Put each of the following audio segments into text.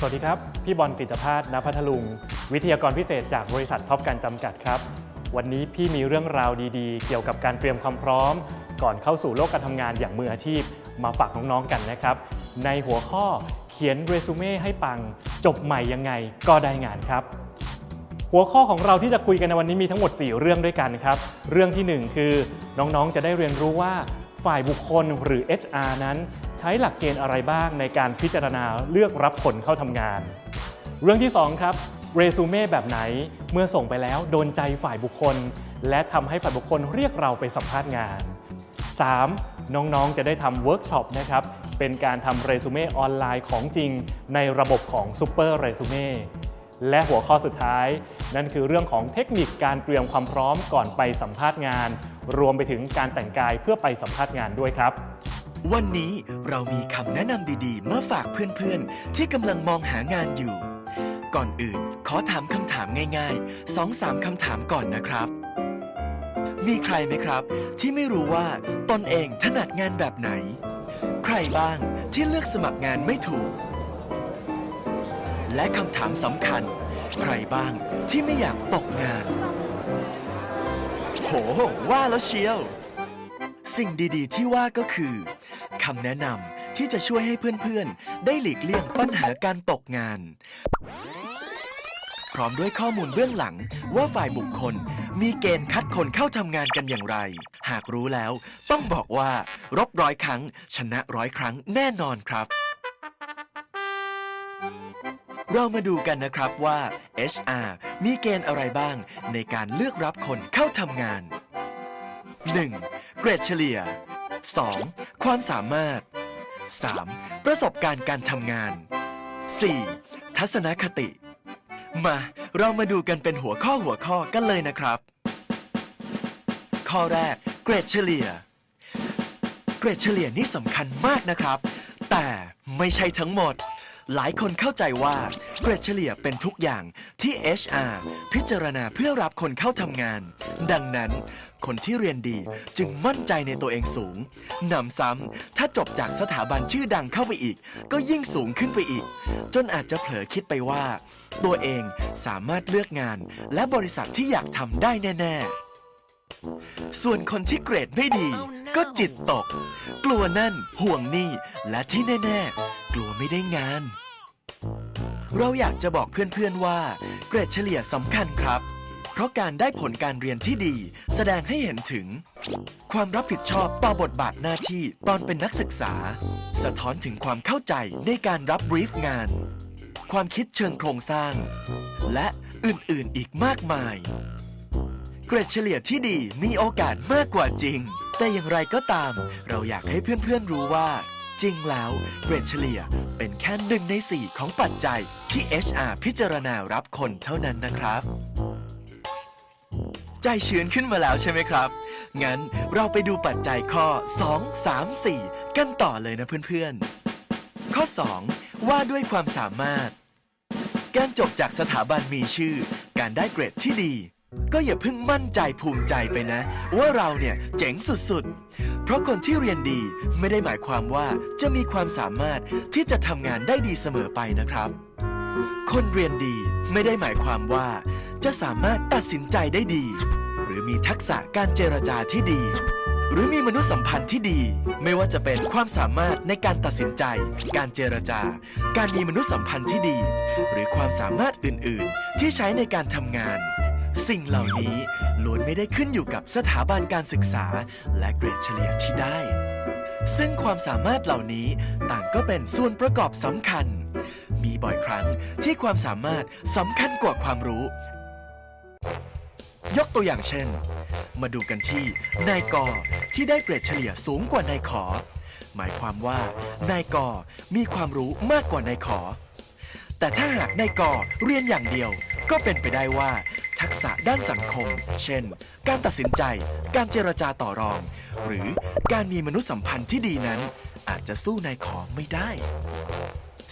สวัสดีครับ พี่บอลกฤตภาสณพัทลุง วิทยากรพิเศษจากบริษัทท็อปการจำกัดครับ วันนี้พี่มีเรื่องราวดีๆ เกี่ยวกับการเตรียมความพร้อม ก่อนเข้าสู่โลกการทำงานอย่างมืออาชีพ มาฝากน้องๆกันนะครับ ในหัวข้อเขียนเรซูเม่ให้ปัง จบใหม่ยังไงก็ได้งานครับ หัวข้อของเราที่จะคุยกันในวันนี้มีทั้งหมด 4 เรื่องด้วยกันครับ เรื่องทีหนึ่1 คือน้องๆจะได้เรียนรู้ว่าฝ่ายบุคคลหรือ HR นั้น ใช้หลักเกณฑ์อะไรบ้างในการพิจารณาเลือกรับคนเข้าทำงาน เรื่องที่ 2 ครับเรซูเม่แบบไหนเมื่อส่งไปแล้วโดนใจฝ่ายบุคคล และทำให้ฝ่ายบุคคลเรียกเราไปสัมภาษณ์งาน 3. น้องๆจะได้ทำเวิร์กช็อปนะครับเป็นการทำเรซูเม่ออนไลน์ของจริง ในระบบของ Super Resume และหัวข้อสุดท้าย นั่นคือเรื่องของเทคนิคการเตรียมความพร้อมก่อนไปสัมภาษณ์งาน รวมไปถึงการแต่งกายเพื่อไปสัมภาษณ์งานด้วยครับ วันนี้เรามีคำแนะนำดีๆ มาฝากเพื่อนๆ ที่กำลังมองหางานอยู่ ก่อนอื่นขอถามคำถามง่ายๆ2-3คำถามก่อนนะครับ มีใครไหมครับ ที่ไม่รู้ว่าตนเองถนัดงานแบบไหน ใครบ้างที่เลือกสมัครงานไม่ถูก และคำถามสำคัญ ใครบ้างที่ไม่อยากตกงาน โห ว่าแล้วเชียว สิ่งดีๆ ที่ว่าก็คือำแนะนำที่จะช่วยให้เพื่อนๆ ได้หลีกเลี่ยงปัญหาการตกงาน พร้อมด้วยข้อมูลเบื้องหลังว่าฝ่ายบุคคล มีเกณฑ์คัดคนเข้าทำงานกันอย่างไร หากรู้แล้ว ต้องบอกว่า รบร้อยครั้ง ชนะร้อยครั้งแน่นอนครับ เรามาดูกันนะครับว่า HR มีเกณฑ์อะไรบ้าง ในการเลือกรับคนเข้าทำงาน 1. เกรดเฉลี่ย 2. ความสามารถ 3. ประสบการณ์การทำงาน 4. ทัศนคติ มาเรามาดูกันเป็นหัวข้อหัวข้อกันเลยนะครับ ข้อแรก เกรดเฉลี่ย เกรดเฉลี่ยนี่สำคัญมากนะครับ แต่ไม่ใช่ทั้งหมด หลายคนเข้าใจว่าเกรดเฉลี่ยเป็นทุกอย่างที่ HR พิจารณาเพื่อรับคนเข้าทำงาน ดังนั้น คนที่เรียนดีจึงมั่นใจในตัวเองสูงหนำซ้ำถ้าจบจากสถาบันชื่อดังเข้าไปอีก ก็ยิ่งสูงขึ้นไปอีก จนอาจจะเผลอคิดไปว่า ตัวเองสามารถเลือกงานและบริษัทที่อยากทำได้แน่ ๆ ส่วนคนที่เกรดไม่ดี ก็จิตตก กลัวนั่นห่วงนี่และที่แน่ๆ กลัวไม่ได้งาน เราอยากจะบอกเพื่อนๆว่า เกรดเฉลี่ยสำคัญครับ เพราะการได้ผลการเรียนที่ดี แสดงให้เห็นถึง ความรับผิดชอบต่อบทบาทหน้าที่ตอนเป็นนักศึกษา สะท้อนถึงความเข้าใจในการรับบรีฟงาน ความคิดเชิงโครงสร้าง และอื่นๆอีกมากมาย เกรดเฉลี่ยที่ดีมีโอกาสมากกว่าจริง แต่อย่างไรก็ตาม เราอยากให้เพื่อนๆรู้ว่า จริงแล้วเกรดเฉลี่ยเป็นแค่หนึ่งในสี่ของปัจจัยที่ HR พิจารณารับคนเท่านั้นนะครับ ใจชื้นขึ้นมาแล้วใช่ไหมครับ งั้นเราไปดูปัจจัยข้อ 2 3 4 กันต่อเลยนะเพื่อนๆ ข้อ 2 ว่าด้วยความสามารถ การจบจากสถาบันมีชื่อ การได้เกรดที่ดี ก็อย่าเพิ่งมั่นใจภูมิใจไปนะ ว่าเราเนี่ยเจ๋งสุดๆ เพราะคนที่เรียนดีไม่ได้หมายความว่าจะมีความสามารถที่จะทำงานได้ดีเสมอไปนะครับ คนเรียนดีไม่ได้หมายความว่า จะสามารถตัดสินใจได้ดี หรือมีทักษะการเจรจาที่ดี หรือมีมนุษยสัมพันธ์ที่ดี ไม่ว่าจะเป็นความสามารถในการตัดสินใจ การเจรจา การมีมนุษยสัมพันธ์ที่ดี หรือความสามารถอื่นๆ ที่ใช้ในการทำงาน สิ่งเหล่านี้ล้วนไม่ได้ขึ้นอยู่กับสถาบันการศึกษา และเกรดเฉลี่ยที่ได้ ซึ่งความสามารถเหล่านี้ต่างก็เป็นส่วนประกอบสำคัญ มีบ่อยครั้งที่ความสามารถสำคัญกว่าความรู้ ยกตัวอย่างเช่น มาดูกันที่นายกอที่ได้เกรดเฉลี่ยสูงกว่านายขอ หมายความว่านายกอมีความรู้มากกว่านายขอแต่ถ้าหากนายกอเรียนอย่างเดียว ก็เป็นไปได้ว่า ทักษะด้านสังคม เช่น การตัดสินใจ การเจรจาต่อรอง หรือการมีมนุษยสัมพันธ์ที่ดีนั้น อาจจะสู้นายขอไม่ได้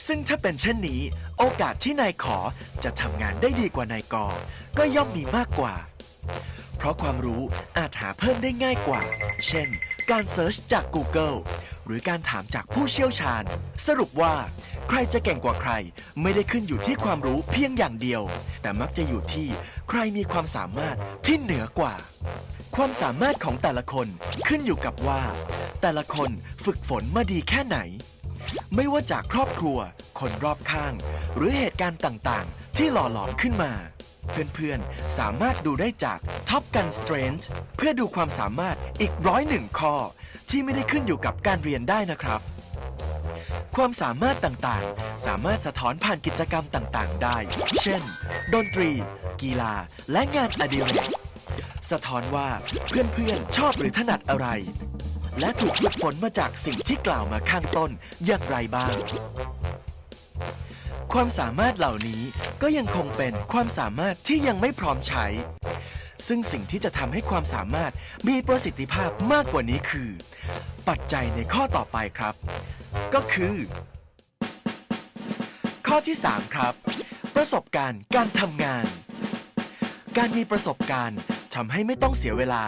ซึ่งถ้าเป็นเช่นนี้ โอกาสที่นายขอจะทำงานได้ดีกว่านายกอก็ย่อมมีมากกว่า เพราะความรู้อาจหาเพิ่มได้ง่ายกว่า เช่น การเซิร์ชจาก Google หรือการถามจากผู้เชี่ยวชาญ สรุปว่า ใครจะเก่งกว่าใคร ไม่ได้ขึ้นอยู่ที่ความรู้เพียงอย่างเดียว แต่มักจะอยู่ที่ใครมีความสามารถที่เหนือกว่า ความสามารถของแต่ละคนขึ้นอยู่กับว่า แต่ละคนฝึกฝนมาดีแค่ไหน ไม่ว่าจากครอบครัว คนรอบข้าง หรือเหตุการณ์ต่างๆ ที่หล่อหลอมขึ้นมาเพื่อนๆ สามารถดูได้จาก Top Gun Strength เพื่อดูความสามารถอีกร้อยหนึ่งข้อ ที่ไม่ได้ขึ้นอยู่กับการเรียนได้นะครับ ความสามารถต่างๆ สามารถสะท้อนผ่านกิจกรรมต่างๆ ได้ เช่น ดนตรี กีฬา และงานอดิเรก สะท้อนว่าเพื่อนๆ ชอบหรือถนัดอะไร และถูกฝึกฝนมาจากสิ่งที่กล่าวมาข้างต้นอย่างไรบ้าง ความสามารถเหล่านี้ก็ยังคงเป็นความสามารถที่ยังไม่พร้อมใช้ ซึ่งสิ่งที่จะทำให้ความสามารถมีประสิทธิภาพมากกว่านี้คือ ปัจจัยในข้อต่อไปครับ ก็คือ ข้อที่ 3 ครับ ประสบการณ์การทำงาน การมีประสบการณ์ทำให้ไม่ต้องเสียเวลา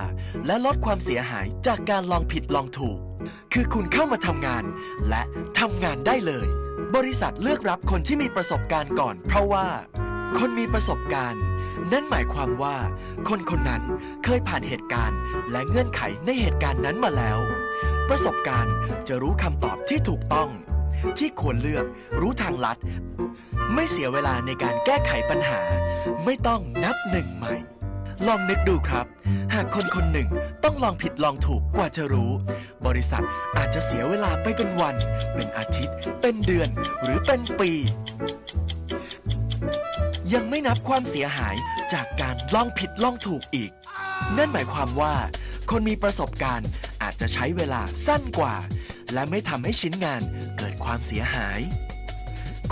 และลดความเสียหายจากการลองผิดลองถูก คือคุณเข้ามาทำงาน และทำงานได้เลย บริษัทเลือกรับคนที่มีประสบการณ์ก่อน เพราะว่า คนมีประสบการณ์ นั่นหมายความว่า คนคนนั้นเคยผ่านเหตุการณ์และเงื่อนไขในเหตุการณ์นั้นมาแล้ว ประสบการณ์จะรู้คำตอบที่ถูกต้อง ที่ควรเลือกรู้ทางลัด ไม่เสียเวลาในการแก้ไขปัญหา ไม่ต้องนับหนึ่งใหม่ ลองนึกดูครับ หากคนคนหนึ่งต้องลองผิดลองถูกกว่าจะรู้ บริษัทอาจจะเสียเวลาไปเป็นวัน เป็นอาทิตย์ เป็นเดือน หรือเป็นปี ยังไม่นับความเสียหายจากการล่องผิดล่องถูกอีก นั่นหมายความว่า คนมีประสบการณ์อาจจะใช้เวลาสั้นกว่า และไม่ทำให้ชิ้นงานเกิดความเสียหาย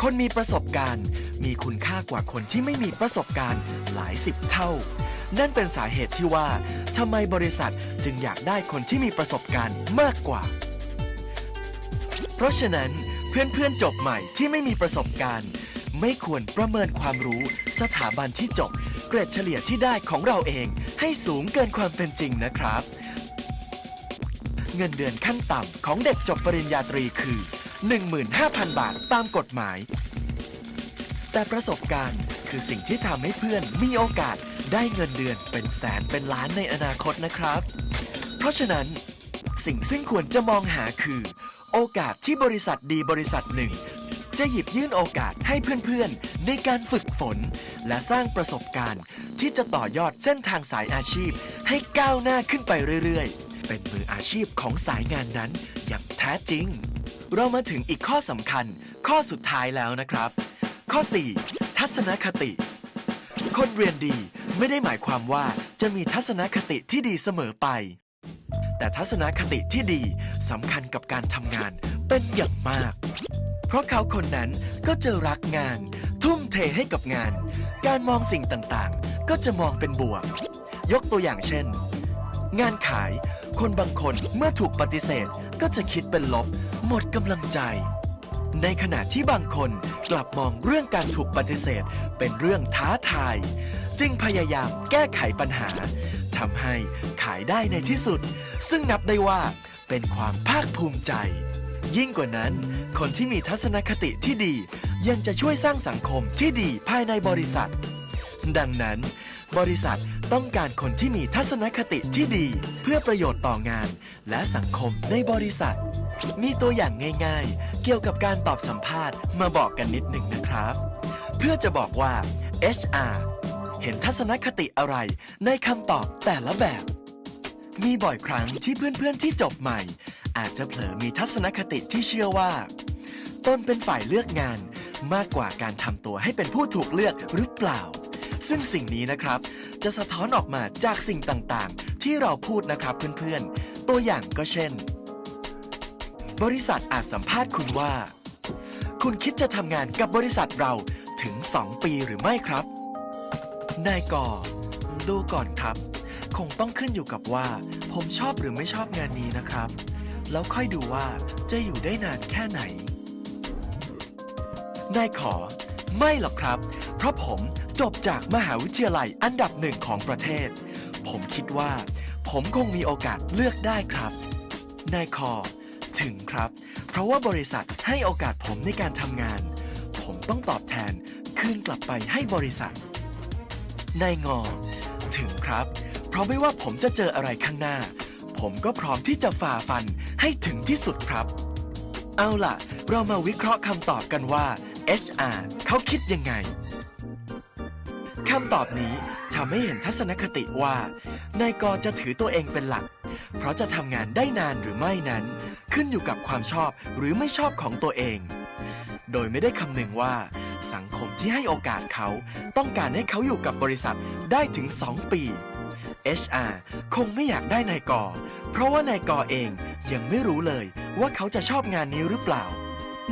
คนมีประสบการณ์ มีคุณค่ากว่าคนที่ไม่มีประสบการณ์หลายสิบเท่า นั่นเป็นสาเหตุที่ว่าทำไมบริษัทจึงอยากได้คนที่มีประสบการณ์มากกว่า เพราะฉะนั้นเพื่อนๆจบใหม่ที่ไม่มีประสบการณ์ ไม่ควรประเมินความรู้ สถาบันที่จบ เกรดเฉลี่ยที่ได้ของเราเอง ให้สูงเกินความเป็นจริงนะครับ เงินเดือนขั้นต่ำของเด็กจบปริญญาตรีคือ 15,000 บาทตามกฎหมาย แต่ประสบการณ์คือสิ่งที่ทำให้เพื่อนมีโอกาสได้เงินเดือนเป็นแสนเป็นล้านในอนาคตนะครับ เพราะฉะนั้นสิ่งซึ่งควรจะมองหาคือ โอกาสที่บริษัทดีบริษัทหนึ่ง จะหยิบยื่นโอกาสให้เพื่อนๆ ในการฝึกฝน และสร้างประสบการณ์ ที่จะต่อยอดเส้นทางสายอาชีพ ให้ก้าวหน้าขึ้นไปเรื่อยๆ เป็นมืออาชีพของสายงานนั้นอย่างแท้จริง เรามาถึงอีกข้อสำคัญ ข้อสุดท้ายแล้วนะครับ ข้อ 4 ทัศนคติ คนเรียนดีไม่ได้หมายความว่าจะมีทัศนคติที่ดีเสมอไป แต่ทัศนคติที่ดีสำคัญกับการทำงานเป็นอย่างมาก เพราะเขาคนนั้นก็จะรักงาน ทุ่มเทให้กับงาน การมองสิ่งต่างๆ ก็จะมองเป็นบวก ยกตัวอย่างเช่น งานขายคนบางคนเมื่อถูกปฏิเสธก็จะคิดเป็นลบ หมดกำลังใจ ในขณะที่บางคนกลับมองเรื่องการถูกปฏิเสธเป็นเรื่องท้าทาย จึงพยายามแก้ไขปัญหาทำให้ขายได้ในที่สุด ซึ่งนับได้ว่าเป็นความภาคภูมิใจ ยิ่งกว่านั้น คนที่มีทัศนคติที่ดี ยังจะช่วยสร้างสังคมที่ดีภายในบริษัท ดังนั้น บริษัทต้องการคนที่มีทัศนคติที่ดี เพื่อประโยชน์ต่องาน และสังคมในบริษัท มีตัวอย่างง่ายๆ เกี่ยวกับการตอบสัมภาษณ์มาบอกกันนิดหนึ่งนะครับ เพื่อจะบอกว่า HR เห็นทัศนคติอะไรในคำตอบแต่ละแบบ มีบ่อยครั้งที่เพื่อนๆที่จบใหม่ อาจจะเผลอมีทัศนคติที่เชื่อว่า ตนเป็นฝ่ายเลือกงานมากกว่าการทำตัวให้เป็นผู้ถูกเลือกหรือเปล่า ซึ่งสิ่งนี้นะครับ จะสะท้อนออกมาจากสิ่งต่างๆ ที่เราพูดนะครับเพื่อนๆ ตัวอย่างก็เช่น บริษัทอาจสัมภาษณ์คุณว่า คุณคิดจะทำงานกับบริษัทเราถึง 2 ปีหรือไม่ครับ นายกอดูก่อนครับ คงต้องขึ้นอยู่กับว่า ผมชอบหรือไม่ชอบงานนี้นะครับ แล้วค่อยดูว่าจะอยู่ได้นานแค่ไหน นายขอ ไม่หรอกครับ เพราะผมจบจากมหาวิทยาลัยอันดับหนึ่งของประเทศ ผมคิดว่า ผมคงมีโอกาสเลือกได้ครับ นายคอ ถึงครับ เพราะว่าบริษัทให้โอกาสผมในการทำงาน ผมต้องตอบแทนคืนกลับไปให้บริษัท นายงอ ถึงครับ เพราะไม่ว่าผมจะเจออะไรข้างหน้า ผมก็พร้อมที่จะฝ่าฟันให้ถึงที่สุดครับ เอาล่ะ เรามาวิเคราะห์คำตอบกันว่า HR เขาคิดยังไงคำตอบนี้ทำให้เห็นทัศนคติว่านายกจะถือตัวเองเป็นหลัก เพราะจะทำงานได้นานหรือไม่นั้น ขึ้นอยู่กับความชอบหรือไม่ชอบของตัวเอง โดยไม่ได้คำนึงว่า สังคมที่ให้โอกาสเขาต้องการให้เขาอยู่กับบริษัทได้ถึง 2 ปี HR คงไม่อยากได้นายกอ เพราะว่านายกอเองยังไม่รู้เลยว่าเขาจะชอบงานนี้หรือเปล่า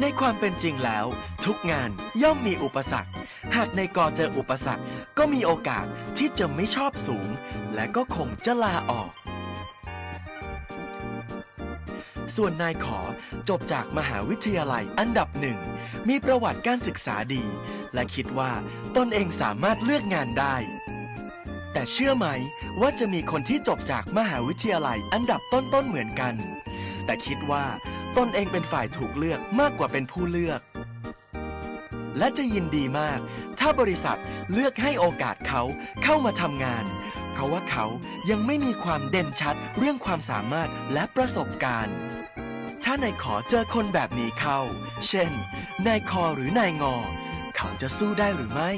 ในความเป็นจริงแล้ว ทุกงานย่อมมีอุปสรรค หากนายกอเจออุปสรรคก็มีโอกาสที่จะไม่ชอบสูง และก็คงจะลาออก ส่วนนายขอจบจากมหาวิทยาลัยอันดับหนึ่ง มีประวัติการศึกษาดี และคิดว่าตนเองสามารถเลือกงานได้ แต่เชื่อไหมว่าจะมีคนที่จบจากมหาวิทยาลัยอันดับต้นๆเหมือนกัน แต่คิดว่าตนเองเป็นฝ่ายถูกเลือกมากกว่าเป็นผู้เลือก และจะยินดีมาก ถ้าบริษัทเลือกให้โอกาสเขาเข้ามาทำงาน เพราะว่าเขายังไม่มีความเด่นชัดเรื่องความสามารถและประสบการณ์ ถ้านายขอเจอคนแบบนี้เข้า เช่น นายคอหรือนายงอ เขาจะสู้ได้หรือไม่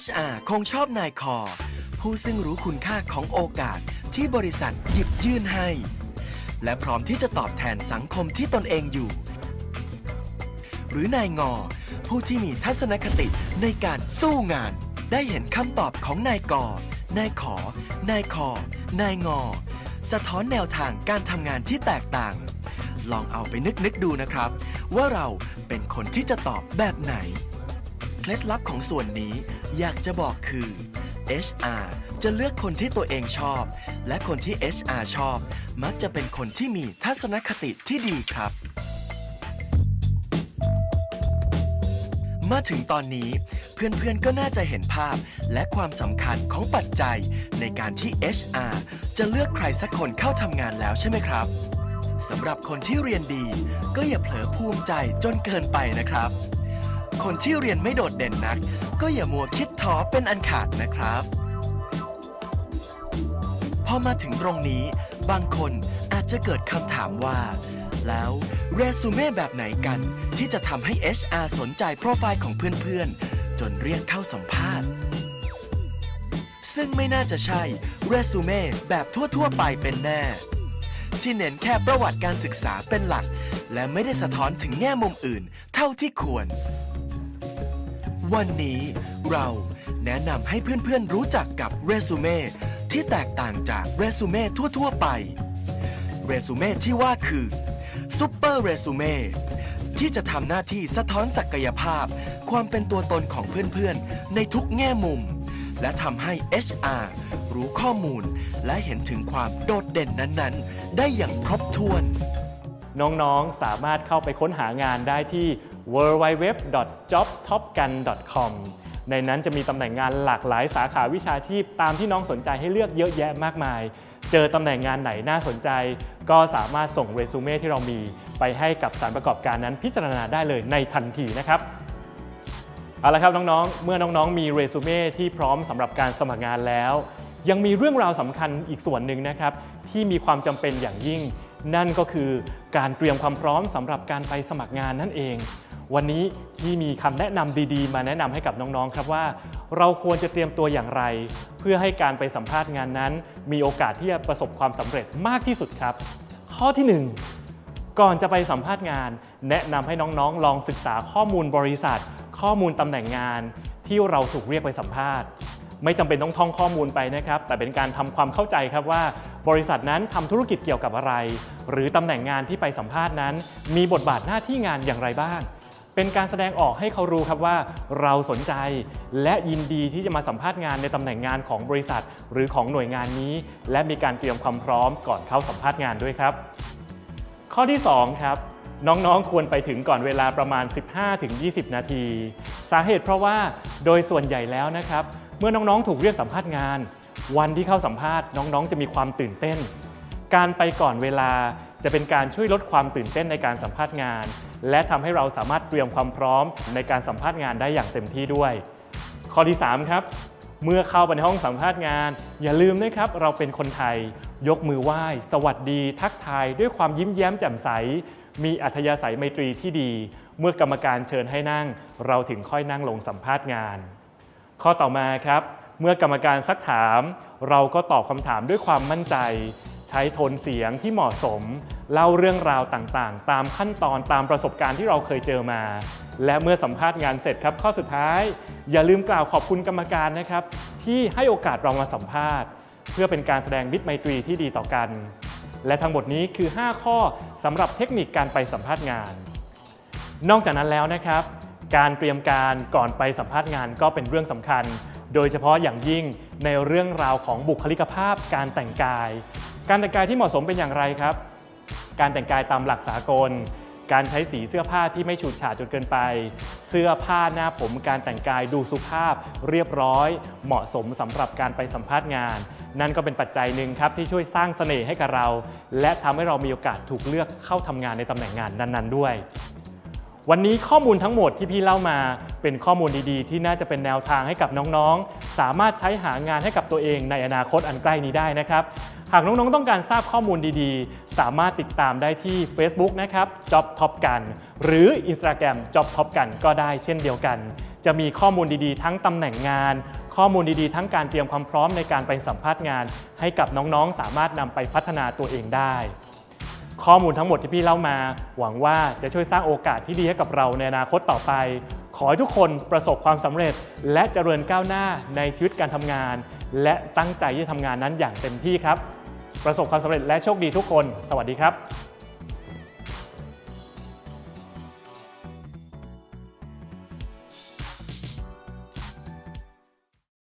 HR คงชอบนายคอ ผู้ซึ่งรู้คุณค่าของโอกาสที่บริษัทหยิบยื่นให้ และพร้อมที่จะตอบแทนสังคมที่ตนเองอยู่ หรือนายงอ ผู้ที่มีทัศนคติในการสู้งาน ได้เห็นคำตอบของนายกนายขอ นายคอ นายงอ สะท้อนแนวทางการทำงานที่แตกต่าง ลองเอาไปนึกนึกๆดูนะครับ ว่าเราเป็นคนที่จะตอบแบบไหน เคล็ดลับของส่วนนี้อยากจะบอกคือ HR จะเลือกคนที่ตัวเองชอบ และคนที่ HR ชอบ มักจะเป็นคนที่มีทัศนคติที่ดีครับ มาถึงตอนนี้ เพื่อนๆก็น่าจะเห็นภาพ และความสำคัญของปัจจัย ในการที่ HR จะเลือกใครสักคนเข้าทำงานแล้วใช่ไหมครับสำหรับคนที่เรียนดี ก็อย่าเผลอภูมิใจจนเกินไปนะครับ คนที่เรียนไม่โดดเด่นนัก ก็อย่ามัวคิดท้อเป็นอันขาดนะครับ พอมาถึงตรงนี้ บางคนอาจจะเกิดคำถามว่า แล้วเรซูเม่แบบไหนกัน ที่จะทำให้ HR สนใจโปรไฟล์ของเพื่อนๆ จนเรียกเข้าสัมภาษณ์ ซึ่งไม่น่าจะใช่เรซูเม่แบบทั่วๆ ไปเป็นแน่ที่เน้นแค่ประวัติการศึกษาเป็นหลัก และไม่ได้สะท้อนถึงแง่มุมอื่นเท่าที่ควร วันนี้เราแนะนำให้เพื่อนๆรู้จักกับเรซูเม่ที่แตกต่างจากเรซูเม่ทั่วๆไป เรซูเม่ที่ว่าคือซูเปอร์เรซูเม่ที่จะทำหน้าที่สะท้อนศักยภาพ ความเป็นตัวตนของเพื่อนๆ ในทุกแง่มุม และทำให้ HR รู้ข้อมูล และเห็นถึงความโดดเด่นนั้นๆ ได้อย่างครบถ้วน น้องๆ สามารถเข้าไปค้นหางานได้ที่ www.jobtopgan.com ในนั้นจะมีตำแหน่งงานหลากหลายสาขาวิชาชีพ ตามที่น้องสนใจให้เลือกเยอะแยะมากมาย เจอตำแหน่งงานไหนน่าสนใจ ก็สามารถส่งเรซูเม่ที่เรามี ไปให้กับสารประกอบการนั้นพิจารณาได้เลยในทันทีนะครับเอาละครับน้องๆ เมื่อน้องๆ มีเรซูเม่ที่พร้อมสำหรับการสมัครงานแล้ว ยังมีเรื่องราวสำคัญอีกส่วนหนึ่งนะครับที่มีความจำเป็นอย่างยิ่ง นั่นก็คือการเตรียมความพร้อมสำหรับการไปสมัครงานนั่นเอง วันนี้ที่มีคำแนะนำดีๆ มาแนะนำให้กับน้องๆครับว่า เราควรจะเตรียมตัวอย่างไร เพื่อให้การไปสัมภาษณ์งานนั้น มีโอกาสที่จะประสบความสำเร็จมากที่สุดครับ ข้อที่หนึ่งก่อนจะไปสัมภาษณ์งาน แนะนำให้น้องๆ ลองศึกษาข้อมูลบริษัท ข้อมูลตำแหน่งงาน ที่เราถูกเรียกไปสัมภาษณ์ไม่จำเป็นต้องท่องข้อมูลไปนะครับ แต่เป็นการทำความเข้าใจครับว่า บริษัทนั้นทำธุรกิจเกี่ยวกับอะไร หรือตำแหน่งงานที่ไปสัมภาษณ์นั้น มีบทบาทหน้าที่งานอย่างไรบ้าง เป็นการแสดงออกให้เขารู้ครับว่าเราสนใจ และยินดีที่จะมาสัมภาษณ์งานในตำแหน่งงานของบริษัท หรือของหน่วยงานนี้ และมีการเตรียมความพร้อมก่อนเข้าสัมภาษณ์งานด้วยครับ ข้อที่ 2 ครับ น้องๆ ควรไปถึงก่อนเวลาประมาณ 15-20 นาที สาเหตุเพราะว่าโดยส่วนใหญ่แล้วนะครับ เมื่อน้องๆ ถูกเรียกสัมภาษณ์งาน วันที่เข้าสัมภาษณ์น้องๆ จะมีความตื่นเต้น การไปก่อนเวลาจะเป็นการช่วยลดความตื่นเต้นในการสัมภาษณ์งาน และทำให้เราสามารถเตรียมความพร้อมในการสัมภาษณ์งานได้อย่างเต็มที่ด้วย ข้อที่ 3 ครับ เมื่อเข้าไปในห้องสัมภาษณ์งาน อย่าลืมนะครับ เราเป็นคนไทย ยกมือไหว้ สวัสดี ทักทาย ด้วยความยิ้มแย้มแจ่มใส มีอัธยาศัยไมตรีที่ดี เมื่อกรรมการเชิญให้นั่ง เราถึงค่อยนั่งลงสัมภาษณ์งาน ข้อต่อมาครับ เมื่อกรรมการซักถาม เราก็ตอบคำถามด้วยความมั่นใจ ใช้โทนเสียงที่เหมาะสม เล่าเรื่องราวต่างๆ ตามขั้นตอนตามประสบการณ์ที่เราเคยเจอมา และเมื่อสัมภาษณ์งานเสร็จครับ ข้อสุดท้าย อย่าลืมกล่าวขอบคุณกรรมการนะครับ ที่ให้โอกาสเรามาสัมภาษณ์ เพื่อเป็นการแสดงมิตรไมตรีที่ดีต่อกัน และทั้งหมดนี้คือ 5 ข้อสำหรับเทคนิคการไปสัมภาษณ์งาน นอกจากนั้นแล้วนะครับ การเตรียมการก่อนไปสัมภาษณ์งานก็เป็นเรื่องสำคัญ โดยเฉพาะอย่างยิ่งในเรื่องราวของบุคลิกภาพการแต่งกาย การแต่งกายที่เหมาะสมเป็นอย่างไรครับ การแต่งกายตามหลักสากล การใช้สีเสื้อผ้าที่ไม่ฉูดฉาดจนเกินไป เสื้อผ้าหน้าผมการแต่งกายดูสุภาพ เรียบร้อย เหมาะสมสำหรับการไปสัมภาษณ์งาน นั่นก็เป็นปัจจัยหนึ่งครับที่ช่วยสร้างเสน่ห์ให้กับเรา และทำให้เรามีโอกาสถูกเลือกเข้าทำงานในตำแหน่งงานนั้น ๆ ด้วย วันนี้ข้อมูลทั้งหมดที่พี่เล่ามาเป็นข้อมูลดีๆ ที่น่าจะเป็นแนวทางให้กับน้องๆ สามารถใช้หางานให้กับตัวเองในอนาคตอันใกล้นี้ได้นะครับ หากน้องๆ ต้องการทราบข้อมูลดีๆ สามารถติดตามได้ที่ Facebook นะครับ Job Top กัน หรือ Instagram Job Top กันก็ได้เช่นเดียวกัน จะมีข้อมูลดีๆ ทั้งตำแหน่งงาน ข้อมูลดีๆ ทั้งการเตรียมความพร้อมในการไปสัมภาษณ์งาน ให้กับน้องๆ สามารถนำไปพัฒนาตัวเองได้ ข้อมูลทั้งหมดที่พี่เล่ามา หวังว่าจะช่วยสร้างโอกาสที่ดีให้กับเราในอนาคตต่อไป ขอให้ทุกคนประสบความสำเร็จ และเจริญก้าวหน้าในชีวิตการทำงาน และตั้งใจที่จะทำงานนั้นอย่างเต็มที่ครับ ประสบความสำเร็จและโชคดีทุกคน สวัสดีครับ